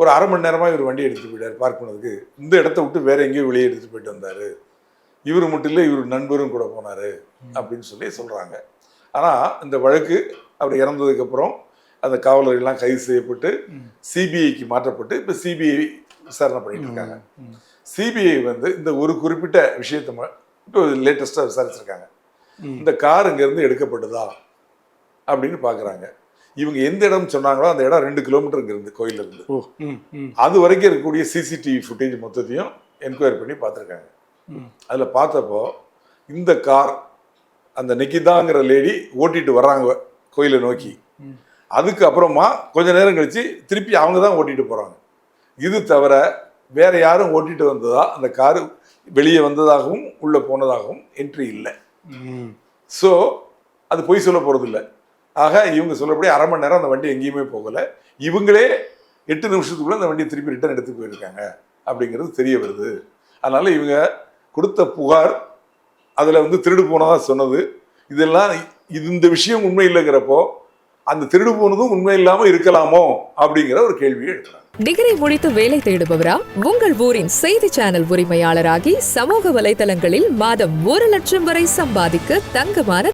ஒரு அரை மணி நேரமாக இவர் வண்டி எடுத்துட்டு போயிட்டார் பார்க் பண்ணதுக்கு. இந்த இடத்த விட்டு வேற எங்கேயோ வெளியே எடுத்துட்டு போயிட்டு வந்தார். இவர் மட்டும் இல்லை இவர் நண்பரும் கூட போனார் அப்படின்னு சொல்லி சொல்கிறாங்க ஆனால் இந்த வழக்கு அவர் இறந்ததுக்கப்புறம் அந்த காவலர்கள்லாம் கைது செய்யப்பட்டு சிபிஐக்கு மாற்றப்பட்டு இப்போ சிபிஐ விசாரணை பண்ணிட்டு இருக்காங்க. சிபிஐ வந்து இந்த ஒரு குறிப்பிட்ட விஷயத்தை இப்போ லேட்டஸ்ட்டாக விசாரிச்சிருக்காங்க. இந்த கார் இங்கேருந்து எடுக்கப்பட்டதா அப்படின்னு பார்க்குறாங்க இவங்க எந்த இடம் சொன்னாங்களோ அந்த இடம் ரெண்டு கிலோமீட்டர் இருந்து கோயில்ல இருந்து. அது வரைக்கும் இருக்கக்கூடிய சிசிடிவி ஃபுட்டேஜ் மொத்தத்தையும் என்கொயரி பண்ணி பார்த்துருக்காங்க. ம். அதில் பார்த்தப்போ இந்த கார் அந்த நிக்கிதாங்கிற லேடி ஓட்டிட்டு வர்றாங்க கோயிலை நோக்கி. ம். அதுக்கு அப்புறமா கொஞ்ச நேரம் கழிச்சு திருப்பி அவங்க தான் ஓட்டிட்டு போகிறாங்க இது தவிர வேற யாரும் ஓட்டிட்டு வந்ததா அந்த காரு வெளியே வந்ததாகவும் உள்ளே போனதாகவும் என்ட்ரி இல்லை. ஸோ அது பொய் சொல்ல போகிறதில்ல ஆக இவங்க சொல்லப்படி அரை மணி நேரம் அந்த வண்டி எங்கேயுமே போகலை. இவங்களே எட்டு நிமிஷத்துக்குள்ளே அந்த வண்டியை திருப்பி ரிட்டர்ன் எடுத்து போயிருக்காங்க அப்படிங்கிறது தெரிய வருது. அதனால் இவங்க கொடுத்த புகார் அதில் வந்து திருடு போனதாக சொன்னது. இதெல்லாம் இது இந்த விஷயம் உண்மை இல்லைங்கிறப்போ அந்த திருடு போனதும் உண்மை இல்லாமல் இருக்கலாமோ அப்படிங்கிற ஒரு கேள்வியை எடுக்கிறாங்க டிகிரி முடித்து வேலை தேடுபவரா? உங்கள் ஊரின் செய்தி சேனல் உரிமையாளராகி சமூக வலைதளங்களில் மாதம் ஒரு லட்சம் வரை சம்பாதிக்க தங்கமான